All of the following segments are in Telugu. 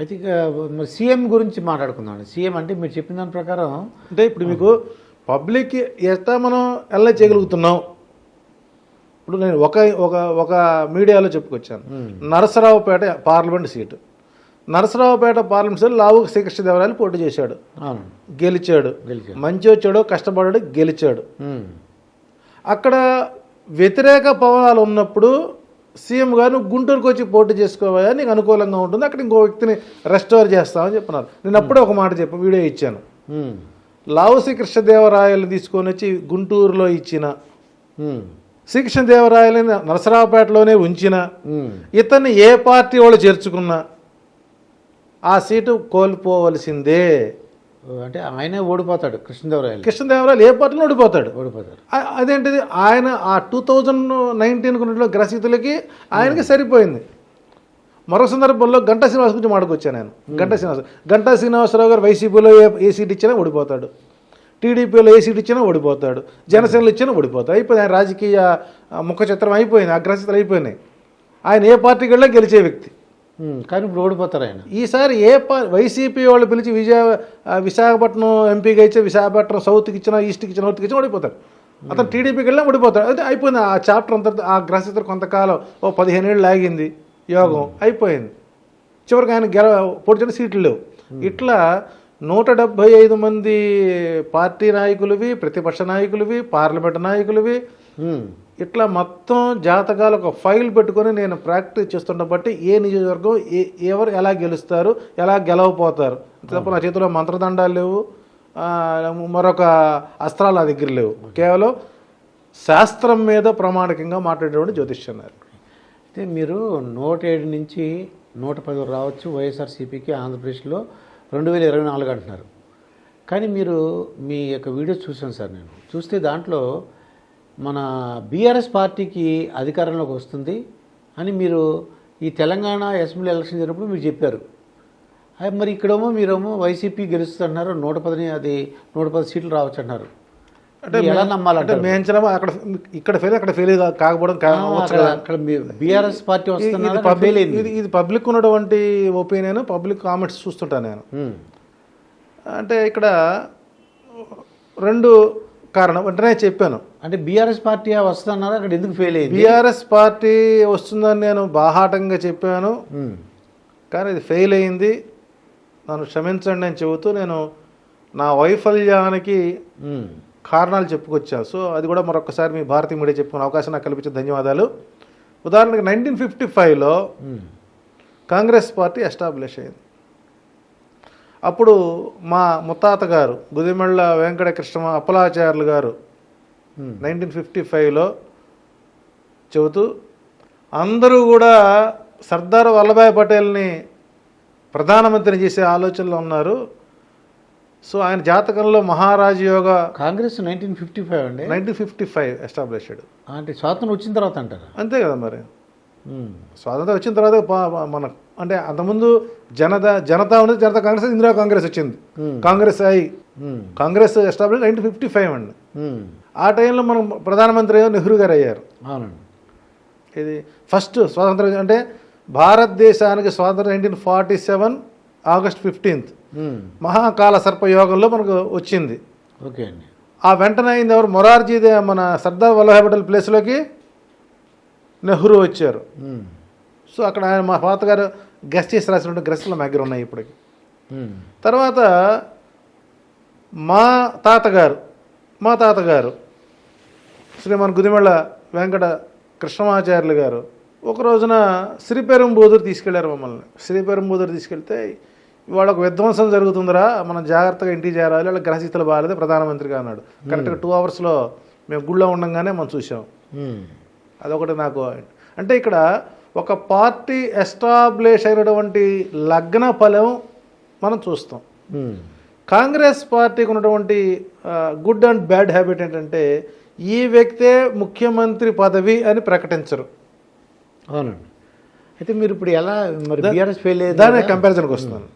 అయితే ఇక మరి సీఎం గురించి మాట్లాడుకుందాం సీఎం అంటే మీరు చెప్పిన దాని ప్రకారం అంటే ఇప్పుడు మీకు పబ్లిక్ ఎట్లా మనం ఎలా చేయగలుగుతున్నాం? ఇప్పుడు నేను ఒక ఒక ఒక మీడియాలో చెప్పుకొచ్చాను. Narasaraopet parliament seat. Narasaraopet parliament seat Lavu Srikrishnadevarayalu పోటీ చేశాడు. గెలిచాడు. మంచి వచ్చాడు కష్టపడాడు గెలిచాడు. ఉమ్. అక్కడ వ్యతిరేక పవనాలు ఉన్నప్పుడు సీఎం గారు నువ్వు గుంటూరుకు వచ్చి పోటీ చేసుకోవా నీకు అనుకూలంగా ఉంటుంది అక్కడ ఇంకో వ్యక్తిని రెస్టోర్ చేస్తామని చెప్పినారు నేను అప్పుడే ఒక మాట చెప్పి వీడియో ఇచ్చాను. లావుసి కృష్ణదేవరాయలు తీసుకొని వచ్చి గుంటూరులో ఇచ్చిన. శ్రీకృష్ణదేవరాయలని నరసరావుపేటలోనే ఉంచిన. ఇతన్ని ఏ పార్టీ వాళ్ళు చేర్చుకున్నా ఆ సీటు కోల్పోవలసిందే అంటే ఆయనే ఓడిపోతాడు కృష్ణదేవరాయలు. కృష్ణదేవరాయలు ఏ పార్టీలో ఓడిపోతాడు? ఓడిపోతాడు. అదేంటిది? ఆయన ఆ టూ థౌజండ్ నైన్టీన్ కొన్నిలో గ్రసీతులకి ఆయనకి సరిపోయింది. మరో సందర్భంలో గంటా శ్రీనివాస్ గురించి మాట్లాడుకొచ్చాను నేను? గంటా శ్రీనివాస్ గంటా శ్రీనివాసరావు గారు వైసీపీలో ఏ ఏ సీట్ ఇచ్చినా ఓడిపోతాడు. టీడీపీలో ఏ సీట్ ఇచ్చినా ఓడిపోతాడు. జనసేనలో ఇచ్చినా ఓడిపోతాడు. అయిపోయింది. ఆయన రాజకీయ ముఖ చిత్రం అయిపోయింది. అగ్రసితులు అయిపోయినాయి. ఆయన ఏ పార్టీకి వెళ్ళినా గెలిచే వ్యక్తి. కానీ ఇప్పుడు ఓడిపోతారు ఆయన. ఈసారి ఏ వైసీపీ వాళ్ళు పిలిచి విజయ విశాఖపట్నం ఎంపీగా ఇచ్చే విశాఖపట్నం సౌత్కి ఇచ్చిన ఈస్ట్కి ఇచ్చిన నార్త్కి ఇచ్చిన ఓడిపోతాడు అతను టీడీపీకి వెళ్ళినా ఓడిపోతాడు అయితే అయిపోయింది. ఆ చాప్టర్ అంతా ఆ గ్రసిత కొంతకాలం ఓ పదిహేను ఏళ్ళు లాగింది యోగం. అయిపోయింది. చివరికి ఆయన గెల పొడిచిన సీట్లు లేవు. ఇట్లా నూట డెబ్భై ఐదు మంది పార్టీ నాయకులవి ప్రతిపక్ష నాయకులవి పార్లమెంట్ నాయకులవి. ఇట్లా మొత్తం జాతకాలు ఒక ఫైల్ పెట్టుకొని నేను ప్రాక్టీస్ చేస్తున్న బట్టి ఏ నియోజకవర్గం ఏ ఎవరు ఎలా గెలుస్తారు ఎలా గెలవపోతారు తప్ప నా చేతిలో మంత్రదండాలు లేవు మరొక అస్త్రాలు నా దగ్గర లేవు. కేవలం శాస్త్రం మీద ప్రామాణికంగా మాట్లాడేటువంటి జ్యోతిష్యన్నారు అయితే మీరు నూట ఏడు నుంచి నూట పది రావచ్చు వైఎస్ఆర్సీపీకి ఆంధ్రప్రదేశ్లో రెండు వేల ఇరవై నాలుగు అంటున్నారు. కానీ మీరు మీ యొక్క వీడియో చూశాను సార్ నేను. చూస్తే దాంట్లో మన బీఆర్ఎస్ పార్టీకి అధికారంలోకి వస్తుంది అని మీరు ఈ తెలంగాణ అసెంబ్లీ ఎలక్షన్ జరిగినప్పుడు మీరు చెప్పారు. మరి ఇక్కడేమో మీరేమో వైసీపీ గెలుస్తున్నారు నూట పదిని అది నూట పది సీట్లు రావచ్చు అంటున్నారు అంటే ఎలా అంటే నమ్మాలంటారు మేంచడం అక్కడ ఇక్కడ ఫెయిల్ అక్కడ ఫెయిల్ కాకపోవడం బీఆర్ఎస్ పార్టీ ఇది- ఇది పబ్లిక్ ఇది ఇది పబ్లిక్ ఉన్నటువంటి ఒపీనియన్ పబ్లిక్ కామెంట్స్ చూస్తుంటాను నేను. అంటే ఇక్కడ రెండు కారణం వెంటనే చెప్పాను. అంటే బీఆర్ఎస్ పార్టీ వస్తున్నారు అక్కడ ఎందుకు ఫెయిల్ అయింది? బీఆర్ఎస్ పార్టీ వస్తుందని నేను బాహాటంగా చెప్పాను. కానీ ఇది ఫెయిల్ అయింది. నన్ను క్షమించండి అని చెబుతూ నేను నా వైఫల్యానికి. కారణాలు చెప్పుకొచ్చాను. సో అది కూడా మరొకసారి మీ భారతీయ మీడియా చెప్పుకునే అవకాశం నాకు కల్పించిన ధన్యవాదాలు. ఉదాహరణకి నైన్టీన్ ఫిఫ్టీ ఫైవ్లో. కాంగ్రెస్ పార్టీ ఎస్టాబ్లిష్ అయింది. అప్పుడు మా ముత్తాత గారు గుదిమెళ్ళ వెంకట కృష్ణ అప్పలాచార్యులు గారు. నైన్టీన్ ఫిఫ్టీ ఫైవ్లో చెబుతూ అందరూ కూడా సర్దార్ వల్లభాయ్ పటేల్ని ప్రధానమంత్రిని చేసే ఆలోచనలో ఉన్నారు సో ఆయన జాతకంలో మహారాజ యోగా కాంగ్రెస్ నైన్టీన్ ఫిఫ్టీ ఫైవ్ అండి నైన్టీన్ ఫిఫ్టీ ఫైవ్ ఎస్టాబ్లిష్డ్ అంటే స్వాతంత్రం వచ్చిన తర్వాత అంటారా అంతే కదా మరి. స్వాతంత్రం వచ్చిన తర్వాత మన అంటే అంతకుముందు జనతా జనతా ఉన్నది జనతా కాంగ్రెస్ ఇందిరా కాంగ్రెస్ వచ్చింది ఉమ్. కాంగ్రెస్ అయి ఉమ్. Congress establish nineteen fifty five అండి ఉమ్. ఆ టైంలో మనం ప్రధానమంత్రి నెహ్రూ గారు అయ్యారు అవునండి ఇది ఫస్ట్ స్వాతంత్రం అంటే భారతదేశానికి స్వాతంత్రం nineteen forty seven August fifteenth. Mahakala సర్పయోగంలో మనకు వచ్చింది ఓకే అండి ఆ వెంటనే అయింది ఎవరు మొరార్జీ మన సర్దార్ వల్లభాయ్ పటేల్ ప్లేస్లోకి నెహ్రూ వచ్చారు. సో అక్కడ ఆయన మా పాత గారు గెస్ట్ చేసి రాసినటువంటి గ్రెస్లు మా దగ్గర ఉన్నాయి ఇప్పటికి. తర్వాత మా తాతగారు మా తాతగారు శ్రీమాన్ గుదిమెళ్ళ వెంకట కృష్ణమాచార్యులు గారు ఒక రోజున శ్రీపెరంబూదూరు తీసుకెళ్ళారు మమ్మల్ని శ్రీపెరంబూదూరు తీసుకెళ్తే ఇవాళ ఒక విధ్వంసం జరుగుతుందిరా మనం జాగ్రత్తగా ఇంటికి చేరాలి వాళ్ళ గ్రహస్థితులు బాగాలేదు ప్రధానమంత్రిగా అన్నాడు కరెక్ట్గా టూ అవర్స్లో మేము గుళ్ళో ఉండగానే మనం చూసాం. అదొకటి నాకు అంటే ఇక్కడ ఒక పార్టీ ఎస్టాబ్లిష్ అయినటువంటి లగ్న ఫలం మనం చూస్తాం ఉమ్. కాంగ్రెస్ పార్టీకి ఉన్నటువంటి గుడ్ అండ్ బ్యాడ్ హ్యాబిట్ ఏంటంటే ఈ వ్యక్తే ముఖ్యమంత్రి పదవి అని ప్రకటించరు అవునండి అయితే మీరు ఇప్పుడు ఎలా మరి బీఆర్ఎస్ ఫెయిల్ దాని? కంపారిజన్కి వస్తున్నాను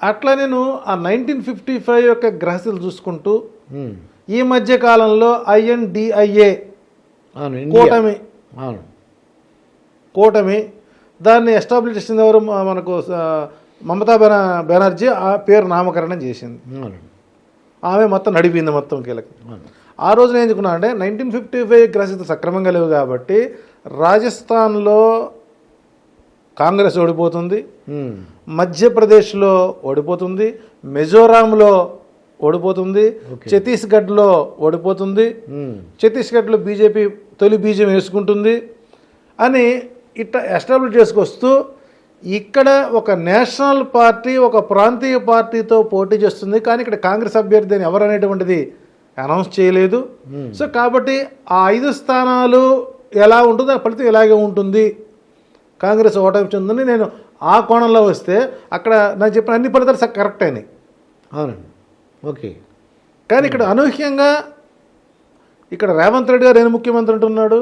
అట్లా నేను ఆ నైన్టీన్ ఫిఫ్టీ ఫైవ్ యొక్క గ్రహస్థితులు చూసుకుంటూ ఉమ్. ఈ మధ్య కాలంలో ఐఎన్డిఐఏ. కూటమి. అవును. కూటమి. దాన్ని ఎస్టాబ్లిష్ చేసింది ఎవరు? మనకు మమతా బెన బెనర్జీ ఆ పేరు నామకరణం చేసింది. ఆమె మొత్తం నడిపింది మొత్తం కీలకం. ఆ రోజున ఏం చెప్పుకున్నా అంటే నైన్టీన్ ఫిఫ్టీ ఫైవ్ గ్రసిత సక్రమంగా లేవు కాబట్టి రాజస్థాన్లో కాంగ్రెస్ ఓడిపోతుంది. మధ్యప్రదేశ్లో ఓడిపోతుంది. మిజోరాంలో ఓడిపోతుంది. ఛత్తీస్గఢ్లో ఓడిపోతుంది. ఛత్తీస్గఢ్లో బీజేపీ తొలి బీజం వేసుకుంటుంది. అని ఇట్లా ఎస్టాబ్లిష్ చేసుకొస్తూ ఇక్కడ ఒక నేషనల్ పార్టీ ఒక ప్రాంతీయ పార్టీతో పోటీ చేస్తుంది. కానీ ఇక్కడ కాంగ్రెస్ అభ్యర్థి అని ఎవరు అనేటువంటిది అనౌన్స్ చేయలేదు. సో కాబట్టి ఆ ఐదు స్థానాలు ఎలా ఉంటుందో ఆ ఫలితం ఇలాగే ఉంటుంది. కాంగ్రెస్ ఓటమి చెందని నేను ఆ కోణంలో వస్తే అక్కడ నాకు చెప్పిన అన్ని ఫలితాలు కరెక్ట్ అయినాయి. అవునండి. ఓకే. కానీ ఇక్కడ అనూహ్యంగా ఇక్కడ రేవంత్ రెడ్డి గారు నేను ముఖ్యమంత్రి అంటున్నాడు?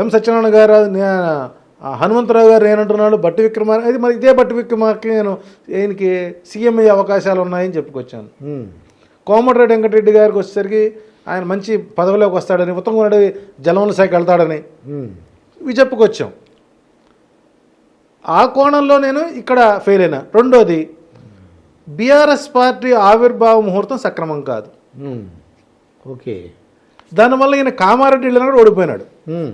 ఎం సత్యనారాయణ గారు హనుమంతరావు గారు నేనంటున్నాడు బట్టి విక్రమార్ అది మరి ఇదే బట్టి విక్రమార్కి నేను ఆయనకి సీఎం అయ్యే అవకాశాలు ఉన్నాయని చెప్పుకొచ్చాను. కోమటిరెడ్డి వెంకటరెడ్డి గారికి వచ్చేసరికి ఆయన మంచి పదవిలోకి వస్తాడని ఉత్తమ్ రెడ్డి జలవనరుల శాఖ వెళ్తాడని. ఇవి చెప్పుకొచ్చాం. ఆ కోణంలో నేను ఇక్కడ ఫెయిల్ అయినా. రెండోది బీఆర్ఎస్ పార్టీ ఆవిర్భావ ముహూర్తం సక్రమం కాదు. ఓకే. దానివల్ల ఈయన కామారెడ్డి వెళ్ళినాడు ఓడిపోయినాడు. ఉమ్.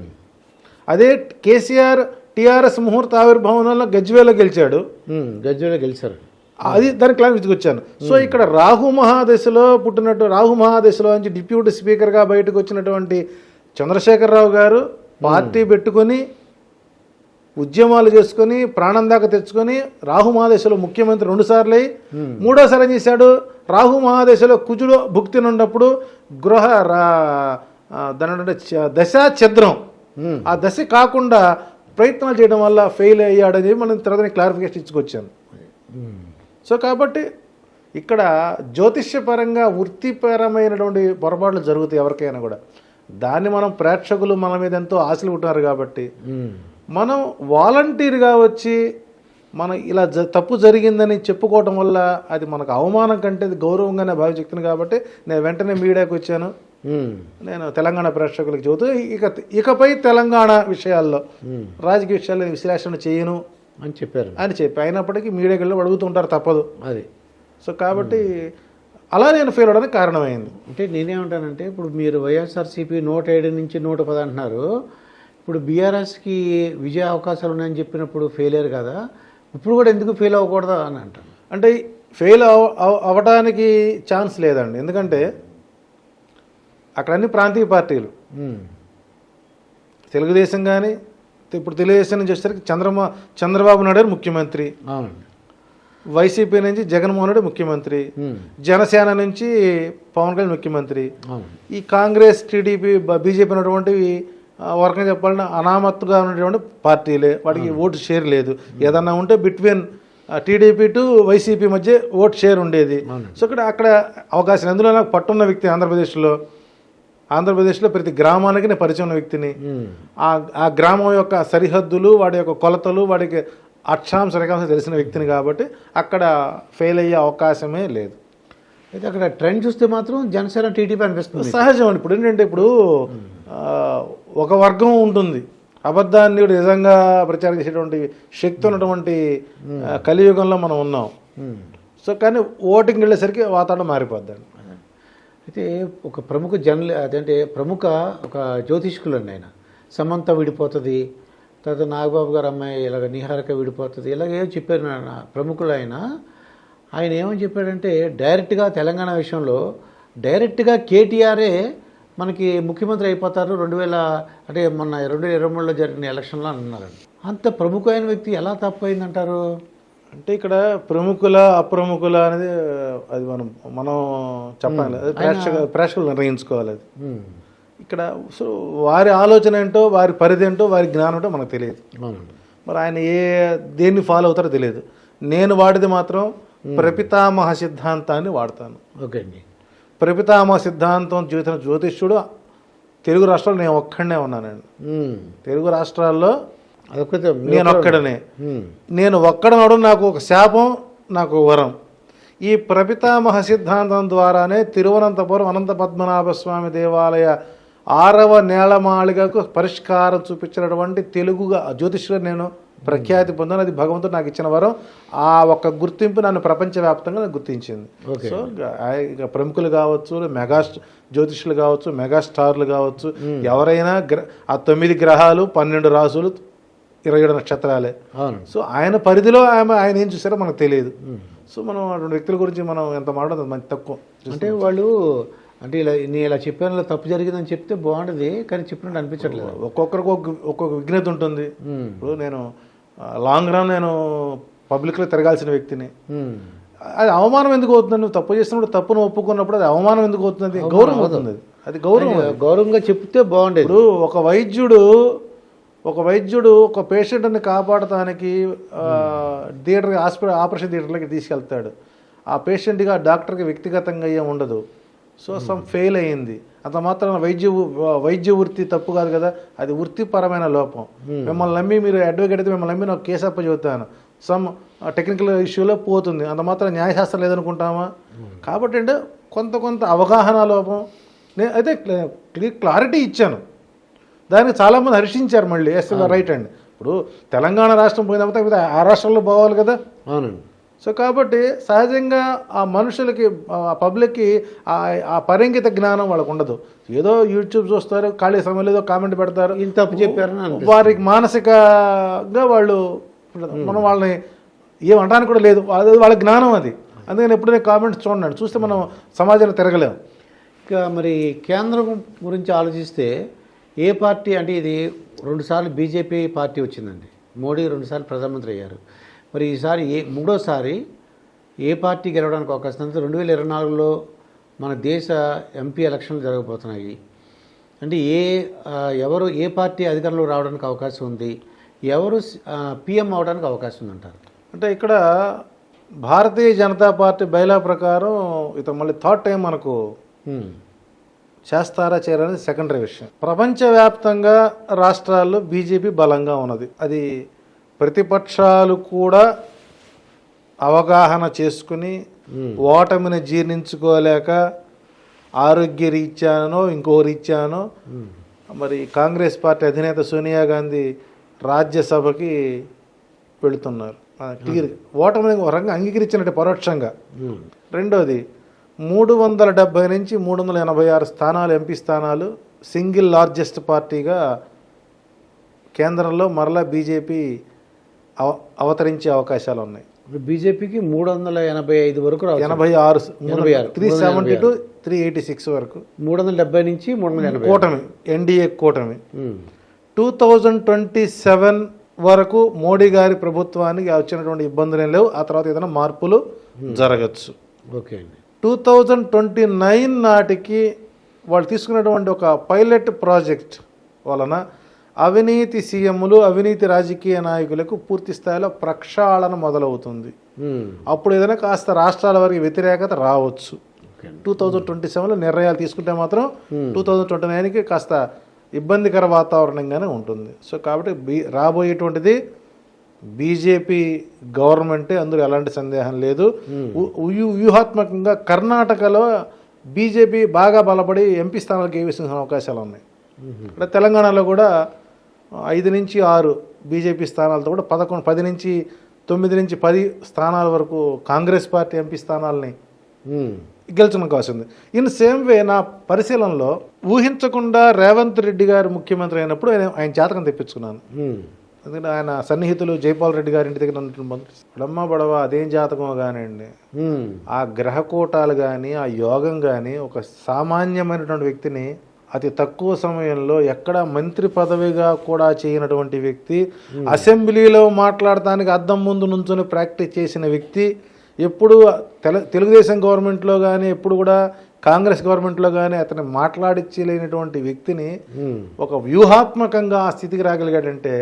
అదే కేసీఆర్ టీఆర్ఎస్ ముహూర్త ఆవిర్భావంలో గజ్వేలో గెలిచాడు. ఉమ్. గజ్జలో గెలిచారు. అది దాని క్లాస్ తీసుకొచ్చాను సో ఇక్కడ రాహు మహాదశలో పుట్టినట్టు రాహు మహాదశలో నుంచి డిప్యూటీ స్పీకర్గా బయటకు వచ్చినటువంటి చంద్రశేఖరరావు గారు పార్టీ పెట్టుకొని ఉద్యమాలు చేసుకొని ప్రాణం దాకా తెచ్చుకొని రాహు మహాదశలో ముఖ్యమంత్రి రెండుసార్లు అయి మూడోసారి ఏం చేశాడు రాహు మహాదశలో కుజుడు భుక్తి ఉన్నప్పుడు గృహ దాని దశా ఛద్రం. ఆ దశ కాకుండా ప్రయత్నాలు చేయడం వల్ల ఫెయిల్ అయ్యాడని మనం తర్వాత క్లారిఫికేషన్ ఇచ్చుకొచ్చాను. సో కాబట్టి ఇక్కడ జ్యోతిష్యపరంగా వృత్తిపరమైనటువంటి పొరపాట్లు జరుగుతాయి ఎవరికైనా కూడా దాన్ని మనం ప్రేక్షకులు మన మీద ఎంతో ఆశలు ఉంటున్నారు కాబట్టి. మనం వాలంటీర్గా వచ్చి మనం ఇలా జ తప్పు జరిగిందని చెప్పుకోవటం వల్ల అది మనకు అవమానం కంటే గౌరవంగానే భావించుతుంది కాబట్టి నేను వెంటనే మీడియాకి వచ్చాను. నేను తెలంగాణ ప్రేక్షకులకు చెబుతూ ఇక ఇకపై తెలంగాణ విషయాల్లో. రాజకీయ విషయాల్లో విశ్లేషణ చేయను అని చెప్పారు. అని చెప్పి అయినప్పటికీ మీడియాకి వెళ్ళి అడుగుతుంటారు తప్పదు. అది. సో కాబట్టి అలా నేను ఫెయిల్ అవడానికి కారణమైంది. అంటే నేనేమంటానంటే ఇప్పుడు మీరు వైఎస్ఆర్సీపీ నూట ఏడు నుంచి నూట పది అంటున్నారు. ఇప్పుడు బీఆర్ఎస్కి విజయ అవకాశాలు ఉన్నాయని చెప్పినప్పుడు ఫెయిలియర్ కదా ఇప్పుడు కూడా ఎందుకు ఫెయిల్ అవ్వకూడదు అని అంటాను అంటే ఫెయిల్ అవ అవ- అవ్వడానికి ఛాన్స్ లేదండి. ఎందుకంటే అక్కడ అన్ని ప్రాంతీయ పార్టీలు. తెలుగుదేశం కానీ ఇప్పుడు తెలుగుదేశం నుంచి వచ్చేసరికి చంద్రమా చంద్రబాబు నాయుడు ముఖ్యమంత్రి. అవునండి వైసీపీ నుంచి జగన్మోహన్ రెడ్డి ముఖ్యమంత్రి. జనసేన నుంచి పవన్ కళ్యాణ్ ముఖ్యమంత్రి. ఈ కాంగ్రెస్ టీడీపీ బీజేపీ ఉన్నటువంటివి రకంగా చెప్పాలంటే అనామత్తుగా ఉన్నటువంటి పార్టీలే వాటికి ఓటు షేర్ లేదు. ఏదన్నా ఉంటే బిట్వీన్ టీడీపీ టు వైసీపీ మధ్య ఓటు షేర్ ఉండేది. సో ఇక్కడ అక్కడ అవకాశం అందులో నాకు పట్టున్న వ్యక్తి ఆంధ్రప్రదేశ్లో ఆంధ్రప్రదేశ్లో ప్రతి గ్రామానికి నేను పరిచయం ఉన్న వ్యక్తిని. ఆ గ్రామం యొక్క సరిహద్దులు వాడి యొక్క కొలతలు వాడికి అక్షాంశ రేఖాంశం తెలిసిన వ్యక్తిని కాబట్టి అక్కడ ఫెయిల్ అయ్యే అవకాశమే లేదు. అయితే అక్కడ ట్రెండ్ చూస్తే మాత్రం జనసేన టీడీపీ అనిపిస్తుంది. సహజం అండి. ఇప్పుడు ఏంటంటే ఇప్పుడు ఒక వర్గం ఉంటుంది. అబద్ధాన్ని కూడా నిజంగా ప్రచారం చేసేటువంటి శక్తి ఉన్నటువంటి కలియుగంలో మనం ఉన్నాం. సో కానీ ఓటింగ్ వెళ్ళేసరికి వాతావరణం మారిపోద్దండి. అయితే ఒక ప్రముఖ జర్నలి అదంటే ప్రముఖ ఒక జ్యోతిష్కులు అండి ఆయన. సమంత విడిపోతుంది తర్వాత నాగబాబు గారు అమ్మాయి ఇలాగ నిహారిక విడిపోతుంది ఇలాగ ఏమో చెప్పారు ప్రముఖులు ఆయన. ఆయన ఏమని చెప్పాడంటే డైరెక్ట్గా తెలంగాణ విషయంలో డైరెక్ట్గా కేటీఆరే మనకి ముఖ్యమంత్రి అయిపోతారు. రెండు వేల అంటే మొన్న రెండు వేల ఇరవై మూడులో జరిగిన ఎలక్షన్లో అని అన్నారండి అంత ప్రముఖమైన వ్యక్తి ఎలా తప్పైందంటారు? అంటే ఇక్కడ ప్రముఖుల అప్రముఖుల అనేది అది మనం మనం చెప్పాలి. అది ప్రేక్షక ప్రేక్షకులు నిర్ణయించుకోవాలి అది. ఇక్కడ సో వారి ఆలోచన ఏంటో వారి పరిధి ఏంటో వారి జ్ఞానం ఏంటో మనకు తెలియదు. మరి ఆయన ఏ దేన్ని ఫాలో అవుతారో తెలియదు. నేను వాడిది మాత్రం ప్రపితామహ సిద్ధాంతాన్ని వాడతాను. ఓకే అండి. ప్రపితామహ సిద్ధాంతం జీవితం జ్యోతిష్యుడు తెలుగు రాష్ట్రాల్లో నేను ఒక్కడనే ఉన్నానండి. తెలుగు రాష్ట్రాల్లో నేను ఒక్కడనే. నేను ఒక్కడనవడం నాకు ఒక శాపం నాకు వరం. ఈ ప్రపితామహ సిద్ధాంతం ద్వారానే తిరువనంతపురం అనంత పద్మనాభ స్వామి దేవాలయ ఆరవ నేలమాళిగకు పరిష్కారం చూపించినటువంటి తెలుగుగా జ్యోతిష్యుడు నేను. ప్రఖ్యాతి పొందాను అది భగవంతుడు నాకు ఇచ్చిన వరం. ఆ ఒక్క గుర్తింపు నన్ను ప్రపంచవ్యాప్తంగా నాకు గుర్తించింది. సో ప్రముఖులు కావచ్చు మెగా జ్యోతిష్యులు కావచ్చు మెగా స్టార్లు కావచ్చు ఎవరైనా గ్ర ఆ తొమ్మిది గ్రహాలు పన్నెండు రాసులు ఇరవై ఏడు నక్షత్రాలే. సో ఆయన పరిధిలో ఆమె ఆయన ఏం చూసారో మనకు తెలియదు. సో మనం అటువంటి వ్యక్తుల గురించి మనం ఎంత మాట్లాడదు మంచి తక్కువ అంటే వాళ్ళు అంటే ఇలా నేను ఇలా చెప్పాను ఇలా తప్పు జరిగిందని చెప్తే బాగుండదు కానీ చెప్పినట్టు అనిపించట్లేదు. ఒక్కొక్కరికి ఒక్కొక్క ఒక్కొక్క విఘ్నత ఉంటుంది. ఇప్పుడు నేను లాంగ్ రన్ నేను పబ్లిక్లో తిరగాల్సిన వ్యక్తిని. అది అవమానం ఎందుకు అవుతుంది? నువ్వు తప్పు చేసినప్పుడు తప్పును ఒప్పుకున్నప్పుడు అది అవమానం ఎందుకు అవుతుంది? గౌరవం అవుతుంది. అది. అది గౌరవం గౌరవంగా చెప్తే బాగుండేది. ఇప్పుడు ఒక వైద్యుడు ఒక వైద్యుడు ఒక పేషెంట్ని కాపాడటానికి థియేటర్ హాస్పిటల్ ఆపరేషన్ థియేటర్లోకి తీసుకెళ్తాడు. ఆ పేషెంట్గా డాక్టర్కి వ్యక్తిగతంగా ఏం ఉండదు. సో సమ్ ఫెయిల్ అయ్యింది. అంత మాత్రం వైద్య వైద్య వృత్తి తప్పు కాదు కదా అది వృత్తిపరమైన లోపం. మిమ్మల్ని నమ్మి మీరు అడ్వకేట్ అయితే మిమ్మల్ని నమ్మి నాకు కేసు అప్ప చెబుతాను సమ్ టెక్నికల్ ఇష్యూలో పోతుంది. అంత మాత్రం న్యాయశాస్త్రం లేదనుకుంటామా? కాబట్టి అంటే కొంత కొంత అవగాహన లోపం. నేను అయితే క్లి- క్లారిటీ ఇచ్చాను. దానికి చాలామంది హర్షించారు మళ్ళీ. ఎస్ రైట్ అండి. ఇప్పుడు తెలంగాణ రాష్ట్రం పోయిన తర్వాత ఆ రాష్ట్రంలో పోవాలి కదా? అవునండి. సో కాబట్టి సహజంగా ఆ మనుషులకి ఆ పబ్లిక్కి ఆ ఆ పరింగిత జ్ఞానం వాళ్ళకు ఉండదు. ఏదో యూట్యూబ్ చూస్తారు ఖాళీ సమయంలో ఏదో కామెంట్ పెడతారు. ఇంత తప్పు అనిపిస్తుంది. వారికి మానసికంగా వాళ్ళు మనం వాళ్ళని ఏమంటానికి కూడా లేదు. అది వాళ్ళ జ్ఞానం అది. అందుకని ఎప్పుడైనా కామెంట్స్ చూడండి. చూస్తే మనం సమాజంలో తిరగలేము ఇంకా మరి కేంద్రం గురించి ఆలోచిస్తే ఏ పార్టీ అంటే ఇది రెండుసార్లు బీజేపీ పార్టీ వచ్చిందండి. మోడీ రెండుసార్లు ప్రధానమంత్రి అయ్యారు. మరి ఈసారి ఏ మూడోసారి ఏ పార్టీ గెలవడానికి అవకాశం ఉంది? రెండు వేల ఇరవై నాలుగులో మన దేశ ఎంపీ ఎలక్షన్లు జరగబోతున్నాయి. అంటే ఏ ఎవరు ఏ పార్టీ అధికారంలో రావడానికి అవకాశం ఉంది? ఎవరు పిఎం అవడానికి అవకాశం ఉందంటారు అంటే ఇక్కడ భారతీయ జనతా పార్టీ బైలా ప్రకారం ఇతను మళ్ళీ థర్డ్ టైం మనకు. చేస్తారా చేయరనేది సెకండరీ విషయం. ప్రపంచవ్యాప్తంగా రాష్ట్రాల్లో బీజేపీ బలంగా ఉన్నది. అది ప్రతిపక్షాలు కూడా అవగాహన చేసుకుని ఓటమిని జీర్ణించుకోలేక ఆరోగ్య రీత్యానో ఇంకో రీత్యానో మరి కాంగ్రెస్ పార్టీ అధినేత సోనియా గాంధీ రాజ్యసభకి వెళుతున్నారు ఓటమిని ఒక రకంగా అంగీకరించినట్టు పరోక్షంగా. రెండోది మూడు వందల డెబ్బై నుంచి మూడు వందల ఎనభై ఆరు స్థానాలు ఎంపీ స్థానాలు సింగిల్ లార్జెస్ట్ పార్టీగా కేంద్రంలో మరలా బీజేపీ అవతరించే అవకాశాలు ఉన్నాయి ఇప్పుడు బీజేపీకి మూడు వందల ఎనభై ఐదు వరకు ఎనభై ఆరు ఎనభై ఆరు. Three seventy two three eighty six వరకు. మూడు వందల డెబ్బై నుంచి మూడు వందల ఎనభై కూటమి ఎన్డీఏ కూటమి. టూ థౌజండ్ ట్వంటీ సెవెన్ వరకు మోడీ గారి ప్రభుత్వానికి వచ్చినటువంటి ఇబ్బందులు ఏం లేవు. ఆ తర్వాత ఏదైనా మార్పులు జరగచ్చు. ఓకే అండి. టూ థౌజండ్ ట్వంటీ నైన్ నాటికి వాళ్ళు తీసుకున్నటువంటి ఒక పైలట్ ప్రాజెక్ట్ వలన అవినీతి సీఎంలు అవినీతి రాజకీయ నాయకులకు పూర్తి స్థాయిలో ప్రక్షాళన మొదలవుతుంది. అప్పుడు ఏదైనా కాస్త రాష్ట్రాల వరకు వ్యతిరేకత రావచ్చు. టూ థౌజండ్ ట్వంటీ సెవెన్లో నిర్ణయాలు తీసుకుంటే మాత్రం టూ థౌజండ్ ట్వంటీ నైన్కి కాస్త ఇబ్బందికర వాతావరణంగానే ఉంటుంది. సో కాబట్టి బీ రాబోయేటువంటిది బీజేపీ గవర్నమెంటే అందులో ఎలాంటి సందేహం లేదు. వ్యూహాత్మకంగా కర్ణాటకలో బీజేపీ బాగా బలపడి ఎంపీ స్థానాలకు వేసిన అవకాశాలు ఉన్నాయి. ఇక్కడ తెలంగాణలో కూడా ఐదు నుంచి ఆరు బీజేపీ స్థానాలతో కూడా పదకొండు పది నుంచి తొమ్మిది నుంచి పది స్థానాల వరకు కాంగ్రెస్ పార్టీ ఎంపీ స్థానాలని. గెలిచిన ఉంది ఇన్ సేమ్ వే నా పరిశీలనలో ఊహించకుండా రేవంత్ రెడ్డి గారు ముఖ్యమంత్రి అయినప్పుడు ఆయన ఆయన జాతకం తెప్పించుకున్నాను. ఎందుకంటే ఆయన సన్నిహితులు జైపాల్ రెడ్డి గారి ఇంటి దగ్గర బడమ్మ బడవ అదేం జాతకమో కానివ్వండి. ఆ గ్రహకూటాలు కానీ ఆ యోగం కానీ ఒక సామాన్యమైనటువంటి వ్యక్తిని అతి తక్కువ సమయంలో ఎక్కడ మంత్రి పదవిగా కూడా చేయనటువంటి వ్యక్తి అసెంబ్లీలో మాట్లాడటానికి అద్దం ముందు నుంచొని ప్రాక్టీస్ చేసిన వ్యక్తి ఎప్పుడు తెల తెలుగుదేశం గవర్నమెంట్లో కానీ ఎప్పుడు కూడా కాంగ్రెస్ గవర్నమెంట్లో కానీ అతను మాట్లాడించలేనటువంటి వ్యక్తిని. ఒక వ్యూహాత్మకంగా ఆ స్థితికి రాగలిగాడంటే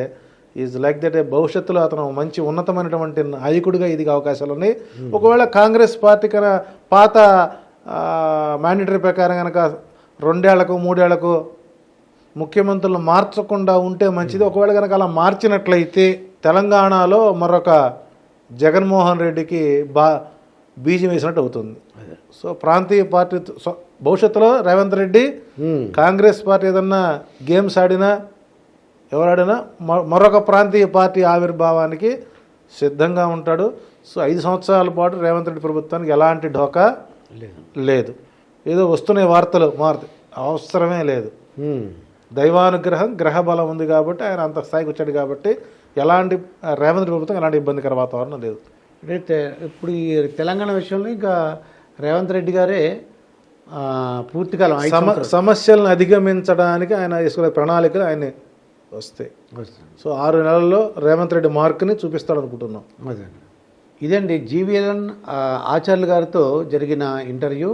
ఈజ్ లైక్ దట్ భవిష్యత్తులో అతను మంచి ఉన్నతమైనటువంటి నాయకుడిగా ఇది అవకాశాలు ఉన్నాయి ఒకవేళ కాంగ్రెస్ పార్టీ కన్నా పాత మ్యాండేటరీ ప్రకారం కనుక రెండేళ్ళకు మూడేళ్ళకు ముఖ్యమంత్రులు మార్చకుండా ఉంటే మంచిది. ఒకవేళ కనుక అలా మార్చినట్లయితే తెలంగాణలో మరొక జగన్మోహన్ రెడ్డికి బా బీజం వేసినట్టు అవుతుంది. సో ప్రాంతీయ పార్టీ భవిష్యత్తులో రేవంత్ రెడ్డి. కాంగ్రెస్ పార్టీ ఏదన్నా గేమ్స్ ఆడినా ఎవరాడైనా మరొ- మరొక ప్రాంతీయ పార్టీ ఆవిర్భావానికి సిద్ధంగా ఉంటాడు. సో ఐదు సంవత్సరాల పాటు రేవంత్ రెడ్డి ప్రభుత్వానికి ఎలాంటి ఢోకా లేదు. లేదు. ఏదో వస్తున్నాయి వార్తలు మారుతాయి అవసరమే లేదు. దైవానుగ్రహం గ్రహ బలం ఉంది కాబట్టి ఆయన అంత స్థాయికి వచ్చాడు కాబట్టి ఎలాంటి రేవంత్ రెడ్డి ప్రభుత్వం ఎలాంటి ఇబ్బందికర వాతావరణం లేదు. అంటే ఇప్పుడు ఈ తెలంగాణ విషయంలో ఇంకా రేవంత్ రెడ్డి గారే పూర్తికాలం సమ సమస్యలను అధిగమించడానికి ఆయన వేసుకునే ప్రణాళికలు ఆయన వస్తాయి. సో ఆరు నెలల్లో రేవంత్ రెడ్డి మార్క్ని చూపిస్తాడు అనుకుంటున్నాం అదే ఇదండి జీవీఎల్ఎన్ ఆచార్యులు గారితో జరిగిన ఇంటర్వ్యూ.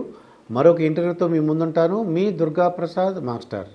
మరొక ఇంటర్వ్యూతో మీ ముందుంటాను. మీ దుర్గా ప్రసాద్ మాస్టర్.